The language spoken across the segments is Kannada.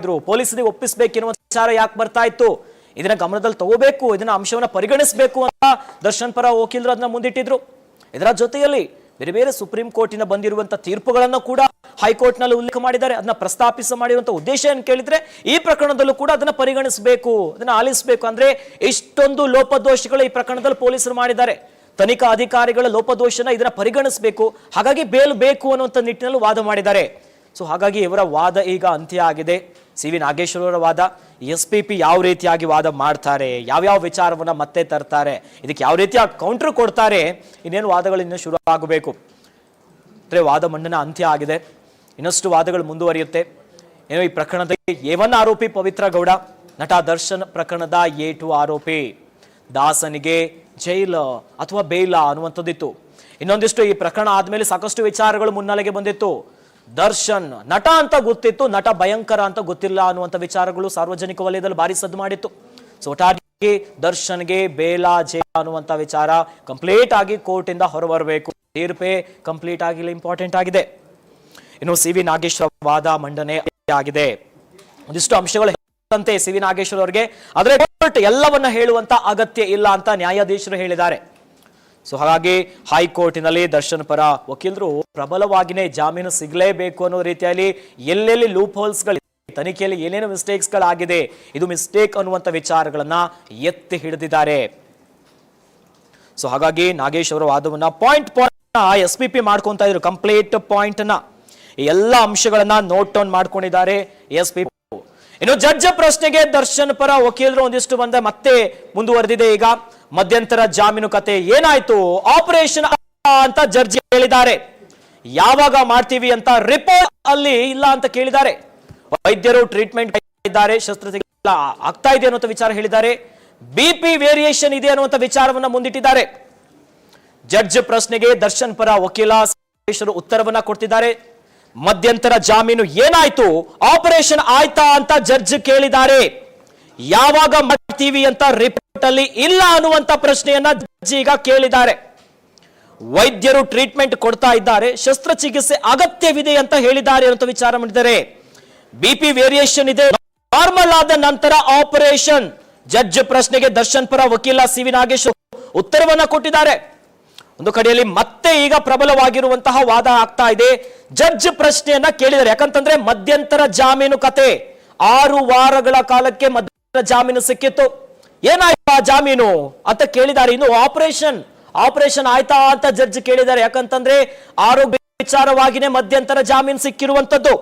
ಇದ್ರು ಪೊಲೀಸರಿಗೆ ಒಪ್ಪಿಸಬೇಕೆನ್ನುವ ವಿಚಾರ ಯಾಕೆ ಬರ್ತಾ ಇತ್ತು? ಇದನ್ನ ಗಮನದಲ್ಲಿ ತಗೋಬೇಕು, ಇದನ್ನ ಅಂಶವನ್ನ ಪರಿಗಣಿಸಬೇಕು ಅಂತ ದರ್ಶನ್ ಪರ ವಕೀಲರು ಅದನ್ನ ಮುಂದಿಟ್ಟಿದ್ರು. ಇದರ ಜೊತೆಯಲ್ಲಿ ಬೇರೆ ಬೇರೆ ಸುಪ್ರೀಂ ಕೋರ್ಟಿನ ಬಂದಿರುವಂತ ತೀರ್ಪುಗಳನ್ನ ಕೂಡ ಹೈಕೋರ್ಟ್ನಲ್ಲಿ ಉಲ್ಲೇಖ ಮಾಡಿದ್ದಾರೆ. ಅದನ್ನ ಪ್ರಸ್ತಾಪಿಸ ಮಾಡಿರುವಂತಹ ಉದ್ದೇಶ ಏನ್ ಕೇಳಿದ್ರೆ, ಈ ಪ್ರಕರಣದಲ್ಲೂ ಕೂಡ ಅದನ್ನ ಪರಿಗಣಿಸಬೇಕು, ಅದನ್ನ ಆಲಿಸಬೇಕು ಅಂದ್ರೆ ಇಷ್ಟೊಂದು ಲೋಪದೋಷಗಳು ಈ ಪ್ರಕರಣದಲ್ಲಿ ಪೊಲೀಸರು ಮಾಡಿದ್ದಾರೆ. ತನಿಖಾ ಅಧಿಕಾರಿಗಳ ಲೋಪದೋಷನ ಇದನ್ನ ಪರಿಗಣಿಸಬೇಕು. ಹಾಗಾಗಿ ಬೇಲ್ ಬೇಕು ಅನ್ನುವಂಥ ನಿಟ್ಟಿನಲ್ಲಿ ವಾದ ಮಾಡಿದ್ದಾರೆ. ಸೊ ಹಾಗಾಗಿ ಇವರ ವಾದ ಈಗ ಅಂತ್ಯ ಆಗಿದೆ. ಸಿ ವಿ ನಾಗೇಶ್ವರರ ವಾದ, ಎಸ್ ಪಿ ಪಿ ಯಾವ ರೀತಿಯಾಗಿ ವಾದ ಮಾಡ್ತಾರೆ, ಯಾವ್ಯಾವ ವಿಚಾರವನ್ನು ಮತ್ತೆ ತರ್ತಾರೆ, ಇದಕ್ಕೆ ಯಾವ ರೀತಿಯ ಕೌಂಟರ್ ಕೊಡ್ತಾರೆ, ಇನ್ನೇನು ವಾದಗಳು ಇನ್ನೂ ಶುರು ಆಗಬೇಕು. ಅಂದರೆ ವಾದ ಮಂಡನ ಅಂತ್ಯ ಆಗಿದೆ. ಇನ್ನಷ್ಟು ವಾದಗಳು ಮುಂದುವರಿಯುತ್ತೆ. ಏನೋ ಈ ಪ್ರಕರಣದಲ್ಲಿ ಒನ್ ಆರೋಪಿ ಪವಿತ್ರ ಗೌಡ, ನಟ ದರ್ಶನ್ ಪ್ರಕರಣದ ಎ ಟು ಆರೋಪಿ. ದಾಸನಿಗೆ ಜೈಲ ಅಥವಾ ಬೇಲ ಅನ್ನುವಂಥದ್ದಿತ್ತು. ಇನ್ನೊಂದಿಷ್ಟು ಈ ಪ್ರಕರಣ ಆದಮೇಲೆ ಸಾಕಷ್ಟು ವಿಚಾರಗಳು ಮುನ್ನೆಲೆಗೆ ಬಂದಿತ್ತು. ದರ್ಶನ್. ನಟ ಅಂತ ಗೊತ್ತಿತ್ತು, ನಟ ಭಯಂಕರ ಅಂತ ಗೊತ್ತಿಲ್ಲ ಅನ್ನುವಂಥ ವಿಚಾರಗಳು ಸಾರ್ವಜನಿಕ ವಲಯದಲ್ಲಿ ಭಾರಿ ಸದ್ದು ಮಾಡಿತ್ತು. ಸೊ ಒಟ್ಟಾಗಿ ದರ್ಶನ್ಗೆ ಬೇಲಾ ಜೇ ಅನ್ನುವಂಥ ವಿಚಾರ ಕಂಪ್ಲೀಟ್ ಆಗಿ ಕೋರ್ಟ್ ಇಂದ ಹೊರಬರಬೇಕು. ತೀರ್ಪೇ ಕಂಪ್ಲೀಟ್ ಆಗಿಲ್ಲ ಇಂಪಾರ್ಟೆಂಟ್ ಆಗಿದೆ. ಇನ್ನು ಸಿ ವಿ ನಾಗೇಶ್ವರ ವಾದ ಮಂಡನೆ ಆಗಿದೆ. ಒಂದಿಷ್ಟು ಅಂಶಗಳು ಹೇಳಂತೆ ಸಿ ವಿ ನಾಗೇಶ್ವರ ಅವರಿಗೆ ಆದರೆ ಕೋರ್ಟ್ ಎಲ್ಲವನ್ನ ಹೇಳುವಂತ ಅಗತ್ಯ ಇಲ್ಲ ಅಂತ ನ್ಯಾಯಾಧೀಶರು ಹೇಳಿದ್ದಾರೆ. ಸೊ ಹಾಗಾಗಿ ಹೈಕೋರ್ಟಿನಲ್ಲಿ ದರ್ಶನ್ ಪರ ವಕೀಲರು ಪ್ರಬಲವಾಗಿನೇ ಜಾಮೀನು ಸಿಗಲೇಬೇಕು ಅನ್ನೋ ರೀತಿಯಲ್ಲಿ ಎಲ್ಲೆಲ್ಲಿ ಲೂಪ್ ಹೋಲ್ಸ್ಗಳು ತನಿಖೆಯಲ್ಲಿ ಏನೇನು ಮಿಸ್ಟೇಕ್ಸ್ಗಳಾಗಿದೆ ಇದು ಮಿಸ್ಟೇಕ್ ಅನ್ನುವಂಥ ವಿಚಾರಗಳನ್ನ ಎತ್ತಿ ಹಿಡಿದಿದ್ದಾರೆ. ಸೊ ಹಾಗಾಗಿ ನಾಗೇಶ್ ಅವರ ವಾದವನ್ನ point point S P P ಮಾಡ್ಕೊಂತ ಇದ್ರು ಕಂಪ್ಲೀಟ್ ಪಾಯಿಂಟ್ನ ಎಲ್ಲ ಅಂಶಗಳನ್ನ ನೋಟ್ ಡೌನ್ ಮಾಡ್ಕೊಂಡಿದ್ದಾರೆ ಎಸ್ ಪಿ ಇನ್ನು ಜಡ್ಜ್ ಪ್ರಶ್ನೆಗೆ ದರ್ಶನ್ ಪರ ವಕೀಲರು ಒಂದಿಷ್ಟು ಬಂದ ಮತ್ತೆ ಮುಂದುವರೆದಿದೆ ಈಗ. ಮಧ್ಯಂತರ ಜಾಮೀನು ಕತೆ ಏನಾಯ್ತು? ಆಪರೇಷನ್ ಅಂತ ಜಡ್ಜಿ ಹೇಳಿದ್ದಾರೆ. ಯಾವಾಗ ಮಾಡ್ತೀವಿ ಅಂತ ರಿಪೋರ್ಟ್ ಅಲ್ಲಿ ಇಲ್ಲ ಅಂತ ಕೇಳಿದ್ದಾರೆ. ವೈದ್ಯರು ಟ್ರೀಟ್ಮೆಂಟ್ ಇದ್ದಾರೆ, ಶಸ್ತ್ರಚಿಕಿತ್ಸೆ ಆಗ್ತಾ ಇದೆ ಅನ್ನುವಂಥ ವಿಚಾರ ಹೇಳಿದ್ದಾರೆ. ಬಿಪಿ ವೇರಿಯೇಷನ್ ಇದೆ ಅನ್ನುವಂತ ವಿಚಾರವನ್ನ ಮುಂದಿಟ್ಟಿದ್ದಾರೆ. ಜಡ್ಜ್ ಪ್ರಶ್ನೆಗೆ ದರ್ಶನ್ ಪರ ವಕೀಲ ಉತ್ತರವನ್ನ ಕೊಡ್ತಿದ್ದಾರೆ. ಮಧ್ಯಂತರ ಜಾಮೀನು ಏನಾಯ್ತು? ಆಪರೇಷನ್ ಆಯ್ತಾ ಅಂತ ಜಡ್ಜ್ ಕೇಳಿದ್ದಾರೆ. ಯಾವಾಗ ಮಾಡ್ತೀವಿ ಅಂತ ರಿಪೋರ್ಟ್ ಅಲ್ಲಿ ಇಲ್ಲ ಅನ್ನುವಂತ ಪ್ರಶ್ನೆಯನ್ನ ಈಗ ಕೇಳಿದ್ದಾರೆ. ವೈದ್ಯರು ಟ್ರೀಟ್ಮೆಂಟ್ ಕೊಡ್ತಾ ಇದ್ದಾರೆ, ಶಸ್ತ್ರಚಿಕಿತ್ಸೆ ಅಗತ್ಯವಿದೆ ಅಂತ ಹೇಳಿದ್ದಾರೆ ಅಂತ ವಿಚಾರ ಮಾಡಿದ್ದಾರೆ ಬಿಪಿ ವೇರಿಯೇಷನ್ ಇದೆ ನಾರ್ಮಲ್ ಆದ ನಂತರ ಆಪರೇಷನ್ ಜಡ್ಜ್ ಪ್ರಶ್ನೆಗೆ ದರ್ಶನ್ ಪರ ವಕೀಲ ಸಿ ನಾಗೇಶ್ ಉತ್ತರವನ್ನ ಕೊಟ್ಟಿದ್ದಾರೆ. ಒಂದು ಕಡೆಯಲ್ಲಿ ಮತ್ತೆ ಈಗ ಪ್ರಬಲವಾಗಿರುವಂತಹ ವಾದ ಆಗ್ತಾ ಇದೆ. ಜಡ್ಜ್ ಪ್ರಶ್ನೆಯನ್ನ ಕೇಳಿದ್ದಾರೆ. ಯಾಕಂತಂದ್ರೆ ಮಧ್ಯಂತರ ಜಾಮೀನು ಕತೆ, ಆರು ವಾರಗಳ ಕಾಲಕ್ಕೆ ಮಧ್ಯಂತರ ಜಾಮೀನು ಸಿಕ್ಕಿತ್ತು. ಏನಾಯ್ತು ಆ ಜಾಮೀನು? ಅಂತ ಕೇಳಿದ್ದಾರೆ. ಇನ್ನು ಆಪರೇಷನ್ ಆಪರೇಷನ್ ಆಯ್ತಾ ಅಂತ ಜಡ್ಜ್ ಕೇಳಿದ್ದಾರೆ. ಯಾಕಂತಂದ್ರೆ ಆರೋಗ್ಯ ವಿಚಾರವಾಗಿನೇ ಮಧ್ಯಂತರ ಜಾಮೀನು ಸಿಕ್ಕಿರುವಂತದ್ದು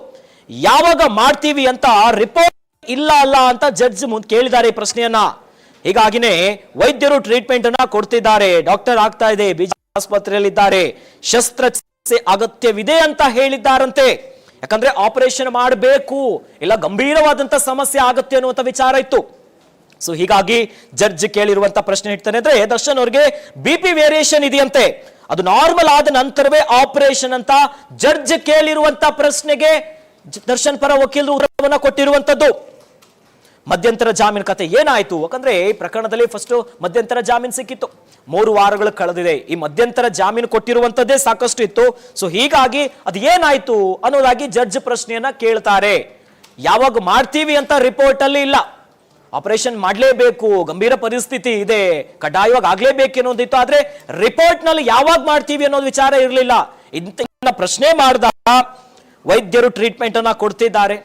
ಯಾವಾಗ ಮಾಡ್ತೀವಿ ಅಂತ ರಿಪೋರ್ಟ್ ಇಲ್ಲ ಅಲ್ಲ ಅಂತ ಜಡ್ಜ್ ಮುಂದೆ ಕೇಳಿದ್ದಾರೆ ಈ ಪ್ರಶ್ನೆಯನ್ನ. ಹೀಗಾಗಿನೇ ವೈದ್ಯರು ಟ್ರೀಟ್ಮೆಂಟ್ ಅನ್ನ ಕೊಡ್ತಿದ್ದಾರೆ. ಡಾಕ್ಟರ್ ಆಗ್ತಾ ಇದೆ ಬಿಜೆಪಿ ಆಸ್ಪತ್ರೆಯಲ್ಲಿದ್ದಾರೆ. ಶಸ್ತ್ರಚಿಕಿತ್ಸೆ ಅಗತ್ಯವಿದೆ ಅಂತ ಹೇಳಿದ್ದಾರಂತೆ. ಯಾಕಂದ್ರೆ ಆಪರೇಷನ್ ಮಾಡಬೇಕು. ಇಲ್ಲ ಗಂಭೀರವಾದಂತ ಸಮಸ್ಯೆ ಆಗತ್ತೆ ಅನ್ನುವಂಥ ವಿಚಾರ ಇತ್ತು. ಸೊ ಹೀಗಾಗಿ ಜಡ್ಜ್ ಕೇಳಿರುವಂತ ಪ್ರಶ್ನೆ ಇಡ್ತಾನೆ ಅಂದ್ರೆ ದರ್ಶನ್ ಅವ್ರಿಗೆ ಬಿ ಪಿ ವೇರಿಯೇಷನ್ ಇದೆಯಂತೆ. ಅದು ನಾರ್ಮಲ್ ಆದ ನಂತರವೇ ಆಪರೇಷನ್ ಅಂತ ಜಡ್ಜ್ ಕೇಳಿರುವಂತ ಪ್ರಶ್ನೆಗೆ ದರ್ಶನ್ ಪರ ವಕೀಲರು ಉತ್ತರವನ್ನ ಕೊಟ್ಟಿರುವಂತದ್ದು. ಮಧ್ಯಂತರ ಜಾಮೀನು ಕತೆ ಏನಾಯ್ತು? ಯಾಕಂದ್ರೆ ಈ ಪ್ರಕರಣದಲ್ಲಿ ಫಸ್ಟ್ ಮಧ್ಯಂತರ ಜಾಮೀನು ಸಿಕ್ಕಿತ್ತು. ಮೂರು ವಾರಗಳು ಕಳೆದಿದೆ. ಈ ಮಧ್ಯಂತರ ಜಾಮೀನು ಕೊಟ್ಟಿರುವಂತದ್ದೇ ಸಾಕಷ್ಟು ಇತ್ತು. ಸೊ ಹೀಗಾಗಿ ಅದು ಏನಾಯ್ತು ಅನ್ನೋದಾಗಿ ಜಡ್ಜ್ ಪ್ರಶ್ನೆಯನ್ನ ಕೇಳ್ತಾರೆ. ಯಾವಾಗ ಮಾಡ್ತೀವಿ ಅಂತ ರಿಪೋರ್ಟ್ ಅಲ್ಲಿ ಇಲ್ಲ. ಆಪರೇಷನ್ ಮಾಡಲೇಬೇಕು, ಗಂಭೀರ ಪರಿಸ್ಥಿತಿ ಇದೆ, ಕಡ್ಡಾಯವಾಗಿ ಆಗ್ಲೇಬೇಕು ಅನ್ನೋದಿತ್ತು ಆದ್ರೆ ರಿಪೋರ್ಟ್ನಲ್ಲಿ ಯಾವಾಗ ಮಾಡ್ತೀವಿ ಅನ್ನೋದು ವಿಚಾರ ಇರಲಿಲ್ಲ. ಇಂತ ಪ್ರಶ್ನೆ ಮಾಡಿದಾಗ ವೈದ್ಯರು ಟ್ರೀಟ್ಮೆಂಟ್ ಅನ್ನ ಕೊಡ್ತಿದ್ದಾರೆ.